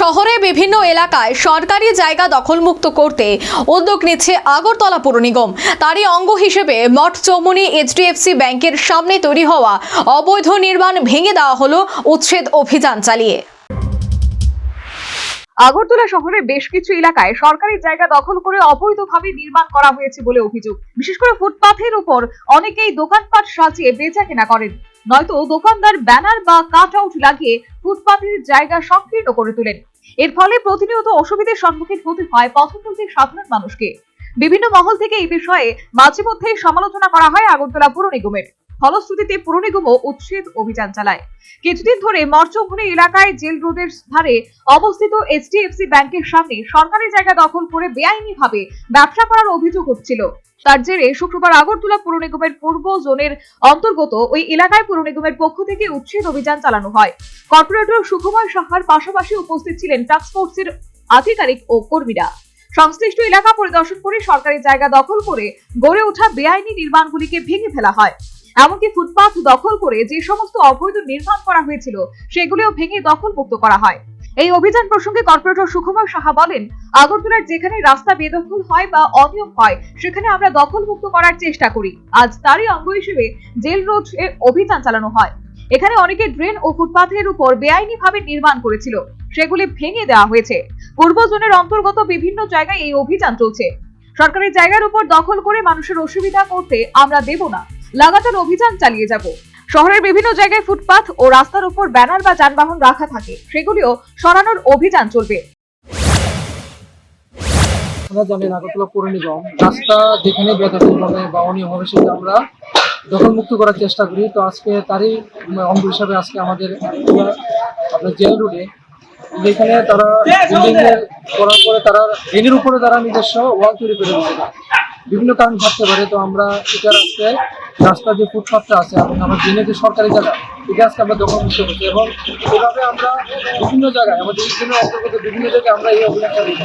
শহরে বিভিন্ন এলাকায় সরকারি জায়গা দখলমুক্ত করতে উদ্যোগ নিচ্ছে আগরতলা পুর নিগম। তারই অঙ্গ হিসেবে মঠ চৌমুনি এইচডিএফসি ব্যাংকের সামনে তৈরি হওয়া অবৈধ নির্মাণ ভেঙে দেওয়া হলো উচ্ছেদ অভিযান চালিয়ে। আগরতলা শহরের বেশ কিছু এলাকায় সরকারি জায়গা দখল করে অবৈধভাবে নির্মাণ করা হয়েছে বলে অভিযোগ। বিশেষ করে ফুটপাথের উপর অনেকেই দোকানপাট সাজিয়ে বেচা কেনা করেন। নয়তো দোকানদার ব্যানার বা কাট আউট লাগিয়ে ফুটপাথের জায়গা সংকীর্ণ করে তোলেন। এর ফলে প্রতিনিয়ত অসুবিধার সম্মুখীন হতে হয় পথচলতি সাধারণ মানুষকে। বিভিন্ন মহল থেকে এই বিষয়ে মাঝে মধ্যেই সমালোচনা করা হয় আগরতলা পুর নিগমের। ফলশ্রুতিতে পুর নিগমও উচ্ছেদ অভিযান চালায়। কিছুদিন ধরে মর্চভূমি এলাকায় জেল রোডের ধারে অবস্থিত এইচডিএফসি ব্যাংকের সামনে সরকারি জায়গা দখল করে বেআইনি ভাবে ব্যবসা করার অভিযোগ হচ্ছিল তার জেরে শুক্রবার আগরতলা পুর নিগমের পূর্ব জোনের অন্তর্গত ওই এলাকায় পুর নিগমের পক্ষ থেকে উচ্ছেদ অভিযান চালানো হয়। কর্পোরেটর সুকুমার সাহার পাশাপাশি উপস্থিত ছিলেন টাস্কফোর্সের আধিকারিক ও কর্মীরা। সংশ্লিষ্ট এলাকা পরিদর্শন করে সরকারি জায়গা দখল করে গড়ে ওঠা বেআইনি নির্মাণগুলিকে ভেঙে ফেলা হয়। এমনকি ফুটপাথ দখল করে যে সমস্ত অবৈধ নির্মাণ করা হয়েছিল, সেগুলিও ভেঙে দখল মুক্ত করা হয়। এই অভিযান প্রসঙ্গে কর্পোরেটর সুকুমার সাহা বলেন, আগরতলার যেখানে রাস্তা বেদখল হয় বা অনিয়ম হয়, সেখানে আমরা দখল মুক্ত করার চেষ্টা করি। আজ তারই অঙ্গ হিসেবে জেল রোড এ অভিযান চালানো হয়। এখানে অনেকে ড্রেন ও ফুটপাথের উপর বেআইনি ভাবে নির্মাণ করেছিল, সেগুলি ভেঙে দেওয়া হয়েছে। পূর্ব জোনের অন্তর্গত বিভিন্ন জায়গায় এই অভিযান চলছে। সরকারের জায়গার উপর দখল করে মানুষের অসুবিধা করতে আমরা দেব না। লাগাতার অভিযান চালিয়ে যাব। শহরের বিভিন্ন জায়গায় ফুটপাথ ও রাস্তার উপর ব্যানার বা যানবাহন রাখা থাকে। সেগুলিও সরানোর অভিযান চলবে। আপনারা জানেন, আগরতলা পৌর নিগম রাস্তা যেখানে বা অনিয়মভাবে সেটা আমরা দখলমুক্ত করার চেষ্টা করি। তো আজকে তারই অঙ্গ হিসাবে আজকে আমাদের আপনার জেল রোডে যেখানে তারা বিল্ডিং করার পরে তারা রেনের উপরে তারা নিজস্ব ওয়াল তৈরি করে দিচ্ছে বিভিন্ন কারণ থাকতে পারে, তো আমরা এটার আজকে রাস্তা যে ফুটপাথটা আছে এবং আমার জেনে যে সরকারি জায়গা এটা আজকে আমরা দখলমুক্ত করছি এবং এভাবে আমরা বিভিন্ন জায়গায়, আমাদের বিভিন্ন অন্তর্গত বিভিন্ন জায়গায় আমরা এই অভিযানটা দিই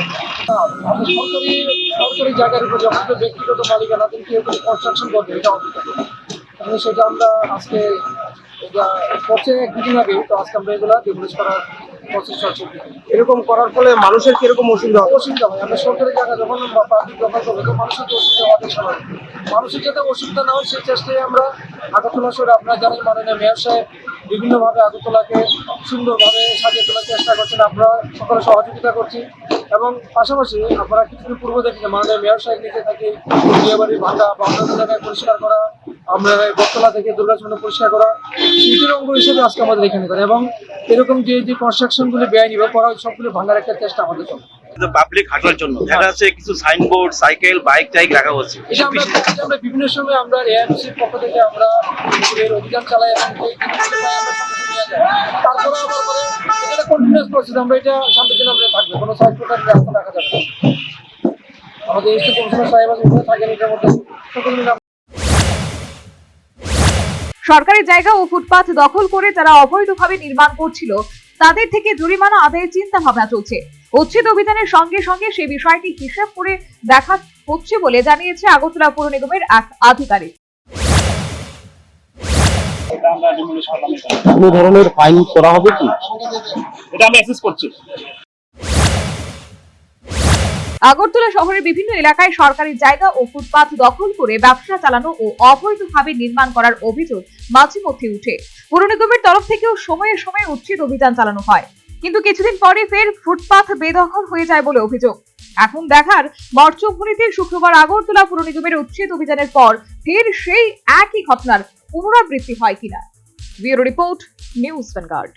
সরকারি সরকারি জায়গার উপর যখন ব্যক্তিগত মালিকানা কিন্তু কেউ যদি কনস্ট্রাকশন করবে এটা অভিযোগ সেটা আমরা আজকে, এটা এক দুদিন আগে তো আজকে আমরা এগুলা ডিমোলিশ করার এরকম করার ফলে মানুষের কীরকম অসুবিধা অসুবিধা হয় আমরা সরকারি জায়গা যখন মানুষের অসুবিধা মানুষের যাতে অসুবিধা না হয় সেই চেষ্টায় আমরা আগরতলা শহরে আপনারা জানেন মাননীয় মেয়র সাহেব বিভিন্নভাবে আগরতলাকে সুন্দরভাবে সাজিয়ে তোলার চেষ্টা করছেন। আমরা সকলে সহযোগিতা করছি এবং পাশাপাশি আপনারা কিছুদিন পূর্ব দেখেছেন, মাননীয় মেয়র সাহেব নিজে থেকে বিয়েবাড়ি ভাঙ্গা বা অন্যান্য জায়গায় পরিষ্কার করা আমরা বটতলা থেকে দুর্গাচন্দ্র পরিষ্কার করা শীতের অঙ্গ হিসেবে আজকে আমাদের এখানে করে এবং এরকম যে যে কনস্ট্রাকশনগুলি বেআইনি বা করা হয় সবগুলো ভাঙার একটা চেষ্টা আমাদের চলে পাবলিক হাঁটার জন্য। দেখা যাচ্ছে কিছু সাইনবোর্ড সাইকেল বাইক টাইক রাখা হচ্ছে। আমরা বিভিন্ন সময় আমরা এআইএমসির পক্ষ থেকে আমরা অভিযান চালাই এবং পাই আমরা তারপরে আবার এটা কন্টিনিউয়াস প্রসেস আমরা এটা সামনের দিন আমরা থাকব। কোনো সাইড প্রকার রাস্তা রাখা যাবে। আমাদের এসটি কমিশনার সাহেব আছে থাকেন এটার মধ্যে। সকল মিলে আমরা সরকারি জায়গা ও ফুটপাথ দখল করে যারা অবৈধভাবে নির্মাণ করছিল তাদের থেকে জরিমানা আদায়ের চিন্তা ভাবনা চলছে। উচ্ছেদ অভিযানের সঙ্গে সঙ্গে সে বিষয়টি হিসাব করে দেখা হচ্ছে বলে জানিয়েছে আগরতলা পৌর নিগমের এক আধিকারিক। কোনো ধরনের ফাইন করা হবে কি? এটা আমরা অ্যাসেস করছি। আগরতলা শহরের বিভিন্ন এলাকায় সরকারি জায়গা ও ফুটপাথ দখল করে ব্যবসা চালানো ও অবৈধভাবে নির্মাণ করার অভিযোগ মাঝে মধ্যে উঠে। পুর নিগমের তরফ থেকেও সময়ে সময়ে উচ্ছেদ অভিযান চালানো হয়। কিন্তু কিছুদিন পরে ফের ফুটপাথ বেদখল হয়ে যায় বলে অভিযোগ। এখন দেখার মর্চভূমিতে শুক্রবার আগরতলা পুর নিগমের উচ্ছেদ অভিযানের পর ফের সেই একই ঘটনার পুনরাবৃত্তি হয় কিনা। Bureau report, news Vanguard.